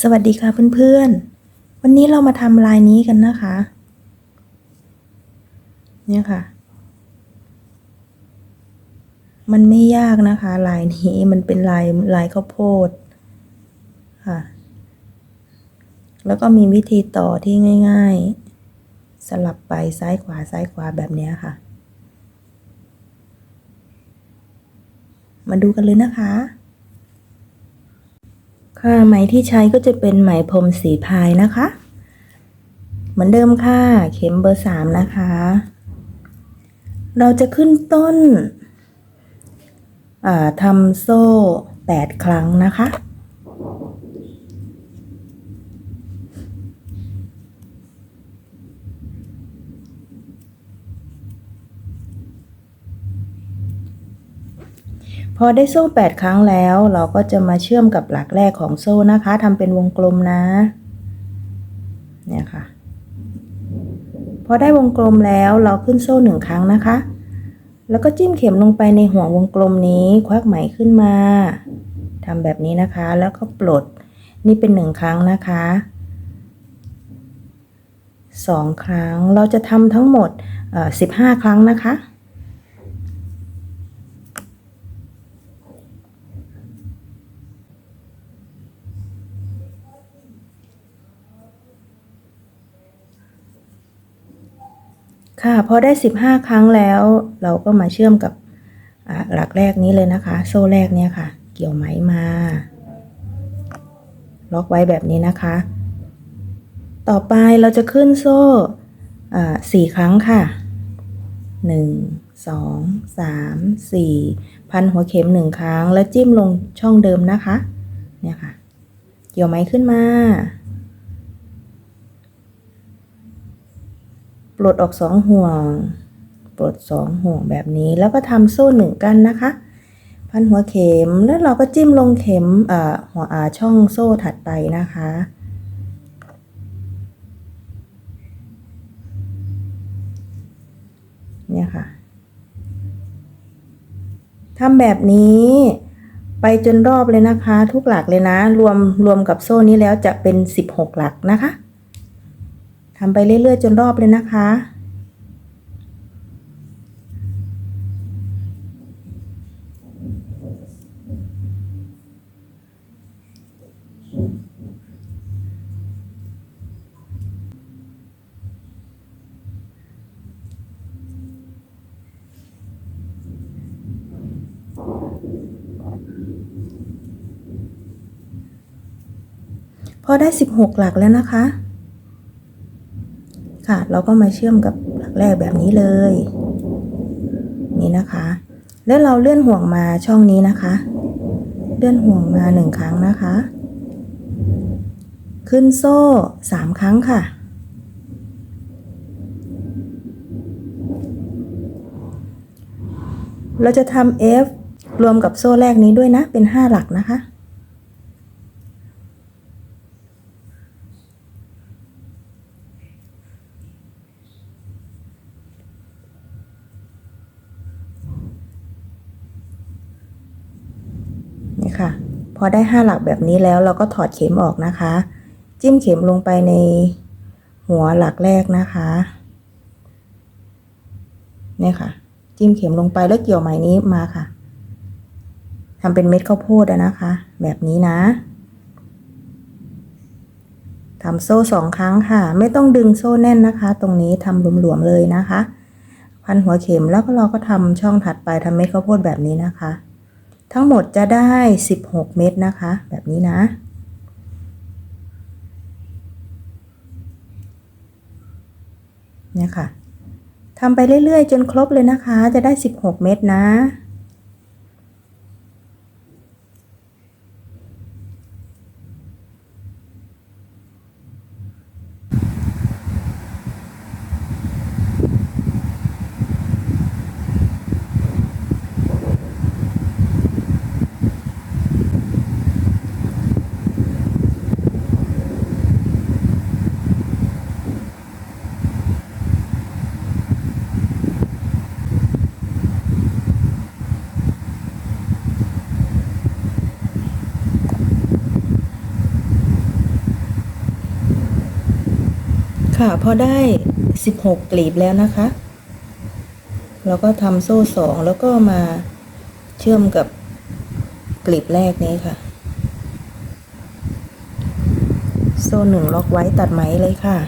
สวัสดีค่ะเพื่อนๆ วันนี้เรามาทำลายนี้กันนะคะ เนี่ยค่ะ มันไม่ยากนะคะ ลายนี้มันเป็นลายลายข้าวโพดค่ะ แล้วก็มีวิธีต่อที่ง่าย ๆ สลับไปซ้ายขวาซ้ายขวาแบบนี้ค่ะ มาดูกันเลยนะคะ ค่ะไหมที่ใช้ก็จะเป็นไหมพรมสีพายนะคะ เหมือนเดิมค่ะ เข็มเบอร์สามนะคะ เราจะขึ้นต้นทำโซ่แปดครั้งนะคะ พอได้โซ่ 8 ครั้งแล้ว เราก็จะมาเชื่อมกับหลักแรกของโซ่นะคะทำเป็นวงกลมนะ เนี่ยค่ะ พอได้วงกลมแล้วเราขึ้นโซ่หนึ่งครั้งนะคะ แล้วก็จิ้มเข็มลงไปในห่วงวงกลมนี้ ควักไหมขึ้นมาทำแบบนี้นะคะ แล้วก็ปลด นี่เป็นหนึ่งครั้งนะคะสองครั้ง เราจะทำทั้งหมดสิบห้าครั้งนะคะ ค่ะพอได้ 15 ครั้งแล้ว เราก็มาเชื่อมกับหลักแรกนี้เลยนะคะ โซ่แรกเนี่ยค่ะ เกี่ยวไหมมา ล็อกไว้แบบนี้นะคะ ต่อไปเราจะขึ้นโซ่สี่ครั้งค่ะหนึ่งสองสามสี่พันหัวเข็มหนึ่งครั้ง แล้วจิ้มลงช่องเดิมนะคะ เนี่ยค่ะ เกี่ยวไหมขึ้นมา ปลดออกสองห่วง ปลดสองห่วงแบบนี้แล้วก็ทำโซ่หนึ่งกันนะคะ พันหัวเข็มแล้วเราก็จิ้มลงเข็มอ่าหัวอาช่องโซ่ถัดไปนะคะ เนี่ยค่ะทำแบบนี้ไปจนรอบเลยนะคะ ทุกหลักเลยนะ รวมรวมกับโซ่นี้แล้วจะเป็น 16 หลักนะคะ ทำไปเรื่อยๆ จนรอบเลยนะคะ พอได้ 16 หลักแล้วนะคะ ค่ะ เราก็มาเชื่อมกับหลักแรกแบบนี้เลย นี่นะคะ แล้วเราเลื่อนห่วงมาช่องนี้นะคะ เลื่อนห่วงมาหนึ่งครั้งนะคะ ขึ้นโซ่สามครั้งค่ะ เราจะทำ F รวมกับโซ่แรกนี้ด้วยนะ เป็นห้าหลักนะคะ ค่ะ พอได้ห้าหลักแบบนี้แล้วเราก็ถอดเข็มออกนะคะ จิ้มเข็มลงไปในหัวหลักแรกนะคะเนี่ยค่ะ จิ้มเข็มลงไปแล้วเกี่ยวไหมนี้มาค่ะทำเป็นเม็ดข้าวโพดนะคะ แบบนี้นะทำโซ่สองครั้งค่ะ ไม่ต้องดึงโซ่แน่นนะคะ ตรงนี้ทำหลวมๆเลยนะคะ พันหัวเข็มแล้วก็เราก็ทำช่องถัดไปทำเม็ดข้าวโพดแบบนี้นะคะ ทั้งหมดจะได้ 16 เม็ดนะคะ แบบนี้นะ เนี่ยค่ะทำไปเรื่อยๆ จนครบเลยนะคะ จะได้ 16 เม็ดนะ ค่ะ พอได้16กลีบแล้วนะคะ เราก็ทำโซ่สองแล้วก็มาเชื่อมกับกลีบแรกนี้ค่ะ โซ่หนึ่งล็อกไว้ตัดไหมเลยค่ะ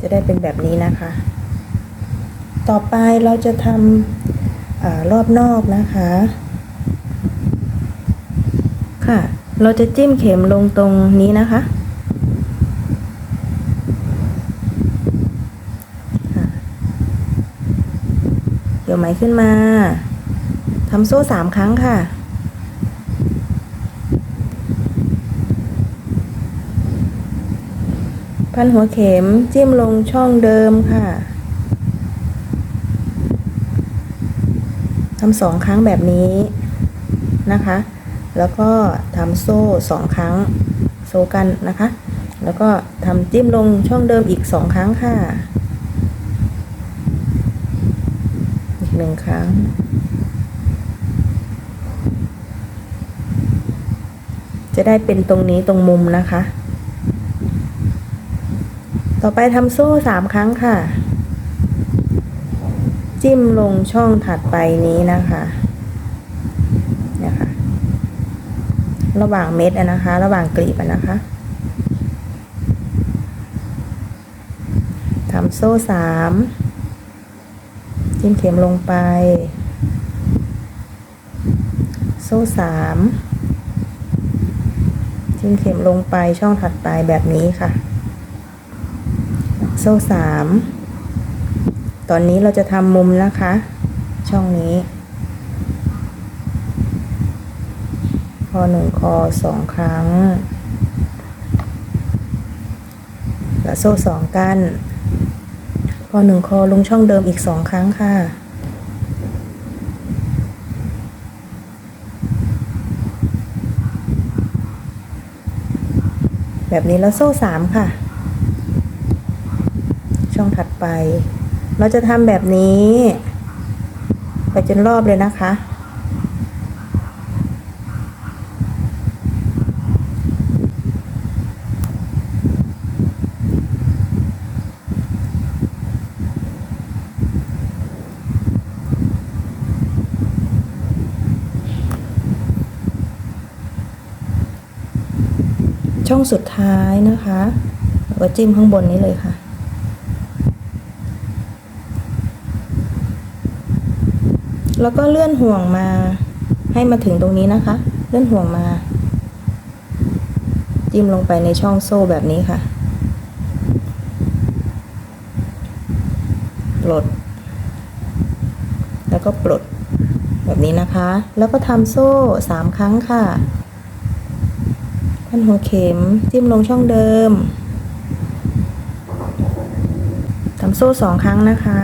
จะได้เป็นแบบนี้นะคะ ต่อไปเราจะทำอรอบนอกนะคะ ค่ะ เราจะจิ้มเข็มลงตรงนี้นะคะ เดี๋ยวไหมขึ้นมาทำโซ่สามครั้งค่ะ พันหัวเข็มจิ้มลงช่องเดิมค่ะทำสองครั้งแบบนี้นะคะ แล้วก็ทำโซ่สองครั้งโซ่กันนะคะ แล้วก็ทำจิ้มลงช่องเดิมอีกสองครั้งค่ะ อีกหนึ่งครั้ง จะได้เป็นตรงนี้ตรงมุมนะคะ ต่อไปทำโซ่สามครั้งค่ะ จิ้มลงช่องถัดไปนี้นะคะเนี่ยค่ะ ระหว่างเม็ดนะคะ ระหว่างกลีบนะคะทำโซ่สามจิ้มเข็มลงไป โซ่สามจิ้มเข็มลงไปช่องถัดไปแบบนี้ค่ะ โซ่สามตอนนี้เราจะทำมุมนะคะ ช่องนี้ คอหนึ่งคอสองครั้ง แล้วโซ่สองกันคอหนึ่งคอลงช่องเดิมอีกสองครั้งค่ะ แบบนี้แล้วโซ่สามค่ะ ช่องถัดไป เราจะทำแบบนี้ ไปจนรอบเลยนะคะ ช่องสุดท้ายนะคะแล้วก็จิ้มข้างบนนี้เลยค่ะ แล้วก็เลื่อนห่วงมาให้มาถึงตรงนี้นะคะ เลื่อนห่วงมา จิ้มลงไปในช่องโซ่แบบนี้ค่ะปลด แล้วก็ปลดแบบนี้นะคะ แล้วก็ทำโซ่สามครั้งค่ะ พันหัวเข็มจิ้มลงช่องเดิมทำโซ่สองครั้งนะคะ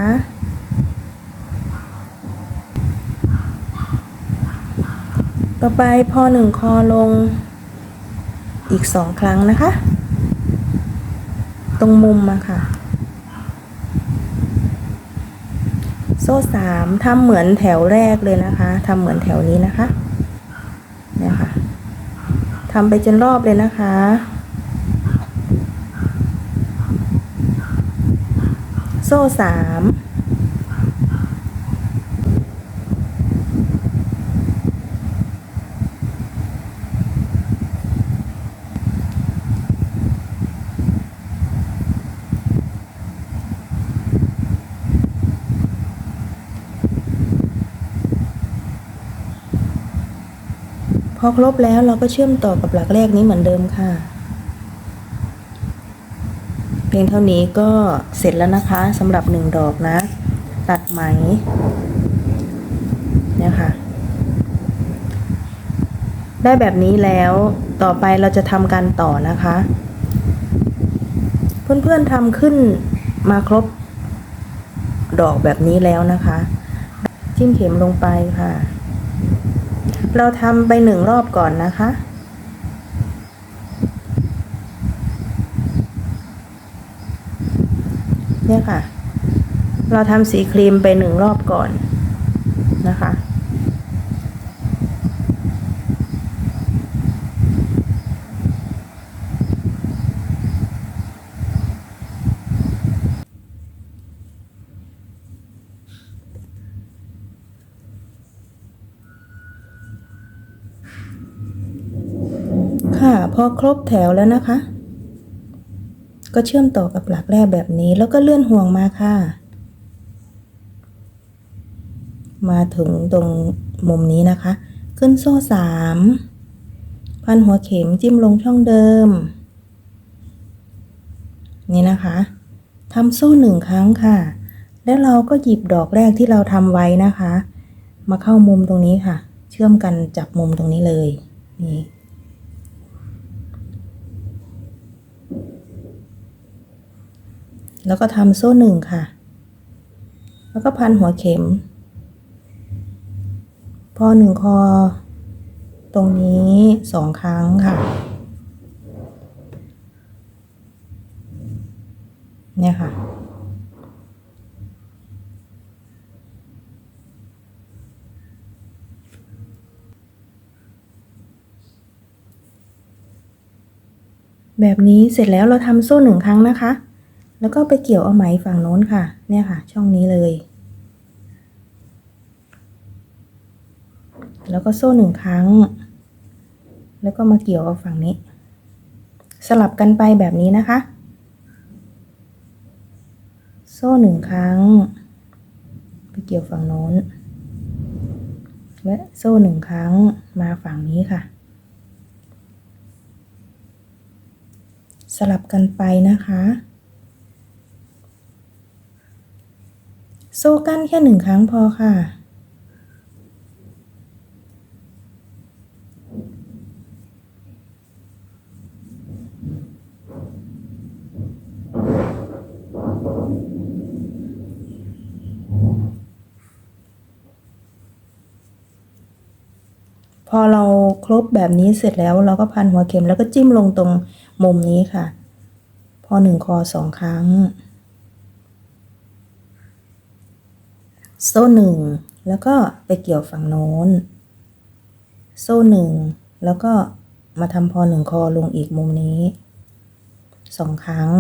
ต่อไปพอหนึ่งคอลงอีกสองครั้งนะคะ ตรงมุมมาค่ะ โซ่สามทำเหมือนแถวแรกเลยนะคะทำเหมือนแถวนี้นะคะเนี่ยค่ะ ทำไปจนรอบเลยนะคะ โซ่สาม อครบแล้วเราก็เชื่อมต่อกับหลักแรกนี้เหมือนเดิมค่ะ เพียงเท่านี้ก็เสร็จแล้วนะคะสำหรับหนึ่งดอกนะ ตัดไหมเนี่ยค่ะ ได้แบบนี้แล้วต่อไปเราจะทำการต่อนะคะ เพื่อนๆทำขึ้นมาครบดอกแบบนี้แล้วนะคะ จิ้มเข็มลงไปค่ะ เราทำไปหนึ่งรอบก่อนนะคะ เนี่ยค่ะ เราทำสีครีมไปหนึ่งรอบก่อนนะคะ แค่ะพอครบแถวแล้วนะคะ ก็เชื่อมต่อกับหลักแรกแบบนี้แล้วก็เลื่อนห่วงมาค่ะ มาถึงตรงมุมนี้นะคะ ขึ้นโซ่สามพันหัวเข็มจิ้มลงช่องเดิม นี่นะคะทำโซ่หนึ่งครั้งค่ะ แล้วเราก็หยิบดอกแรกที่เราทำไว้นะคะ มาเข้ามุมตรงนี้ค่ะ เชื่อมกันจับมุมตรงนี้เลยนี่ แล้วก็ทำโซ่หนึ่งค่ะ แล้วก็พันหัวเข็ม พอหนึ่งคอ ตรงนี้สองครั้งค่ะ เนี่ยค่ะแบบนี้เสร็จแล้วเราทำโซ่หนึ่งครั้งนะคะ แล้วก็ไปเกี่ยวเอาไหมฝั่งโน้นค่ะ เนี่ยค่ะ ช่องนี้เลย แล้วก็โซ่หนึ่งครั้ง แล้วก็มาเกี่ยวเอาฝั่งนี้ สลับกันไปแบบนี้นะคะ โซ่หนึ่งครั้ง ไปเกี่ยวฝั่งโน้น และโซ่หนึ่งครั้งมาฝั่งนี้ค่ะ สลับกันไปนะคะ โซ่กั้นแค่หนึ่งครั้งพอค่ะ พอเราครบแบบนี้เสร็จแล้วเราก็พันหัวเข็มแล้วก็จิ้มลงตรงมุมนี้ค่ะ พอหนึ่งคอสองครั้ง โซ่หนึ่งแล้วก็ไปเกี่ยวฝั่งโน้น โซ่หนึ่งแล้วก็มาทำพอหนึ่งคอลงอีกมุมนี้สองครั้ง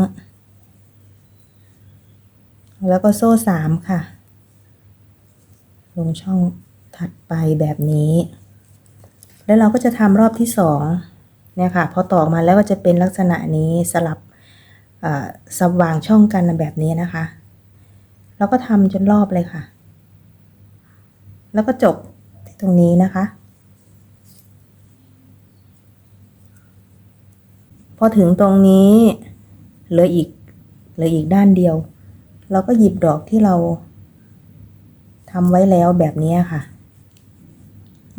แล้วก็โซ่สามค่ะ ลงช่องถัดไปแบบนี้ แล้วเราก็จะทำรอบที่สองเนี่ยค่ะ พอตอกมาแล้วก็จะเป็นลักษณะนี้สลับสว่างช่องกันแบบนี้นะคะ แล้วก็ทำจนรอบเลยค่ะ แล้วก็จบที่ตรงนี้นะคะ พอถึงตรงนี้เหลืออีกเหลืออีกด้านเดียว เราก็หยิบดอกที่เราทำไว้แล้วแบบนี้ค่ะ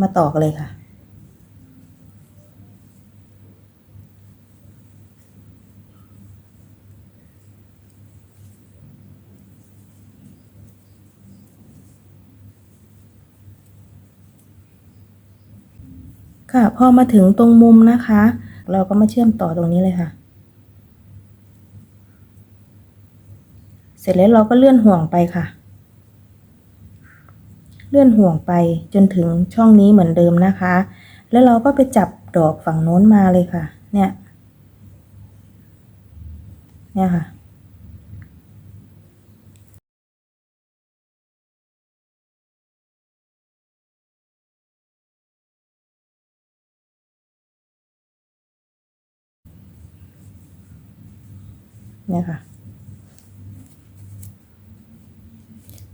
มาตอกเลยค่ะ ค่ะ พอมาถึงตรงมุมนะคะ เราก็มาเชื่อมต่อตรงนี้เลยค่ะ เสร็จแล้วเราก็เลื่อนห่วงไปค่ะ เลื่อนห่วงไปจนถึงช่องนี้เหมือนเดิมนะคะ แล้วเราก็ไปจับดอกฝั่งโน้นมาเลยค่ะ เนี่ย เนี่ยค่ะ เนี่ยค่ะ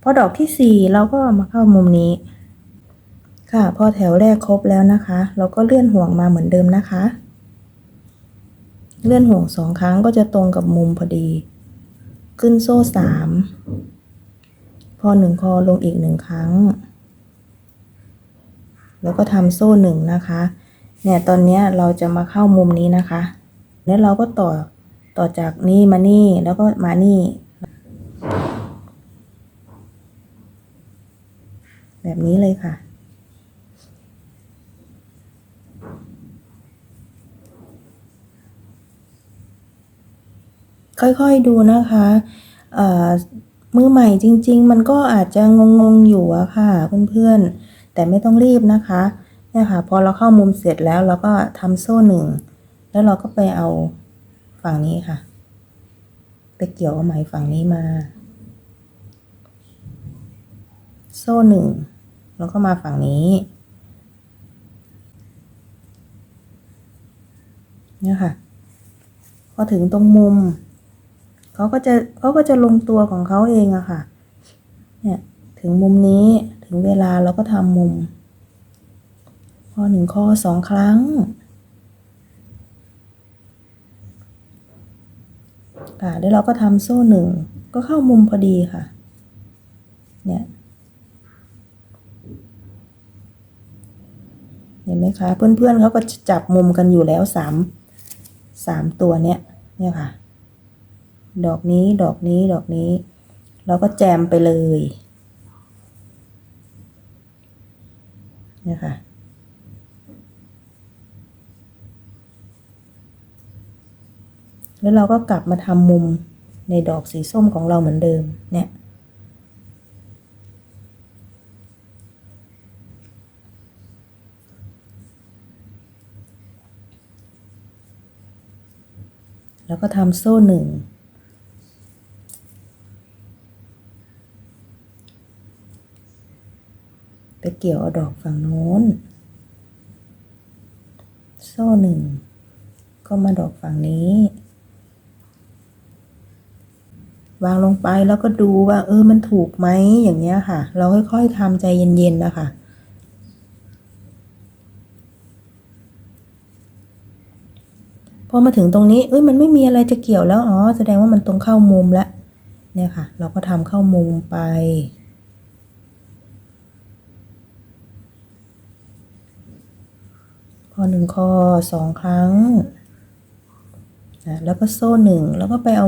พอดอกที่สี่เราก็มาเข้ามุมนี้ ค่ะ พอแถวแรกครบแล้วนะคะ เราก็เลื่อนห่วงมาเหมือนเดิมนะคะ เลื่อนห่วงสองครั้งก็จะตรงกับมุมพอดี ขึ้นโซ่สามพอหนึ่งคอลงอีกหนึ่งครั้ง แล้วก็ทำโซ่หนึ่งนะคะ เนี่ยตอนนี้เราจะมาเข้ามุมนี้นะคะ แล้วเราก็ต่อ ต่อจากนี่มานี่แล้วก็มานี่ แบบนี้เลยค่ะ ค่อยๆดูนะคะมือใหม่จริง ๆ มันก็อาจจะงงๆอยู่อะค่ะเพื่อนๆ แต่ไม่ต้องรีบนะคะเนี่ยค่ะพอเราเข้ามุมเสร็จแล้วเราก็ทำโซ่หนึ่ง แล้วเราก็ไปเอา ฝั่งนี้ค่ะ ไปเกี่ยวเอาไหมฝั่งนี้มา โซ่หนึ่ง แล้วก็มาฝั่งนี้เนี่ยค่ะ พอถึงตรงมุม เขาก็จะเขาก็จะลงตัวของเขาเองอะค่ะ เนี่ยถึงมุมนี้ถึงเวลาเราก็ทำมุมพอหนึ่งข้อสองครั้ง ค่ะแล้วเราก็ทำโซ่หนึ่งก็เข้ามุมพอดีค่ะ เนี่ย เห็นไหมคะ เพื่อนๆเขาก็จะจับมุมกันอยู่แล้วสามสามตัวเนี้ย เนี่ยค่ะ ดอกนี้ ดอกนี้ ดอกนี้ เราก็แจมไปเลย เนี่ยค่ะ แล้วเราก็กลับมาทำมุมในดอกสีส้มของเราเหมือนเดิมเนี่ยแล้วก็ทำโซ่หนึ่ง ไปเกี่ยวเอาดอกฝั่งโน้น โซ่หนึ่ง ก็มาดอกฝั่งนี้ วางลงไปแล้วก็ดูว่า เออมันถูกไหมอย่างเงี้ยค่ะ เราค่อยๆทำใจเย็นๆนะคะพอมาถึงตรงนี้เอ้ยมันไม่มีอะไรจะเกี่ยวแล้วอ๋อแสดงว่ามันตรงเข้ามุมแล้วเนี่ยค่ะ เราก็ทำเข้ามุมไปพอหนึ่งคอสองครั้งนะแล้วก็โซ่หนึ่งแล้วก็ไปเอา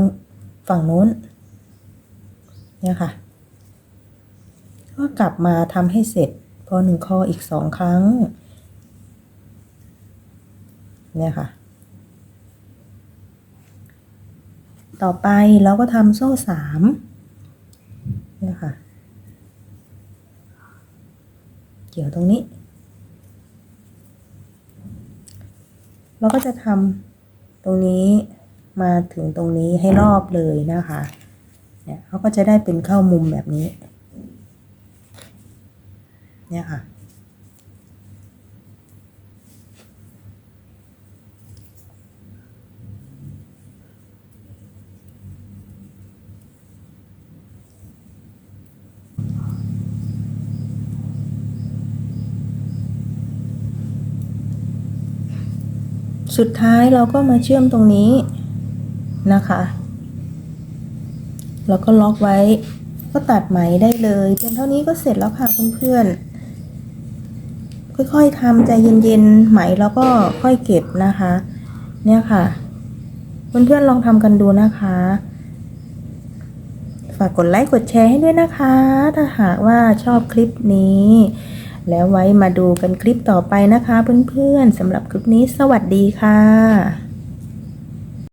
ฝั่งโน้น เนี่ยค่ะ ก็กลับมาทำให้เสร็จ พอหนึ่งคออีกสองครั้ง เนี่ยค่ะ ต่อไปเราก็ทำโซ่สามเนี่ยค่ะ เกี่ยวตรงนี้ เราก็จะทำตรงนี้มาถึงตรงนี้ให้รอบเลยนะคะ เนี่ยเขาก็จะได้เป็นเข้ามุมแบบนี้ เนี่ยค่ะ สุดท้ายเราก็มาเชื่อมตรงนี้นะคะ แล้วก็ล็อกไว้ ก็ตัดไหมได้เลยเพียงเท่านี้ก็เสร็จแล้วค่ะเพื่อนๆค่อยๆทำใจเย็นๆไหมแล้วก็ค่อยเก็บนะคะ เนี่ยค่ะ เพื่อนๆลองทำกันดูนะคะ ฝากกดไลค์กดแชร์ให้ด้วยนะคะ ถ้าหากว่าชอบคลิปนี้แล้วไว้มาดูกันคลิปต่อไปนะคะเพื่อนๆสำหรับคลิปนี้สวัสดีค่ะ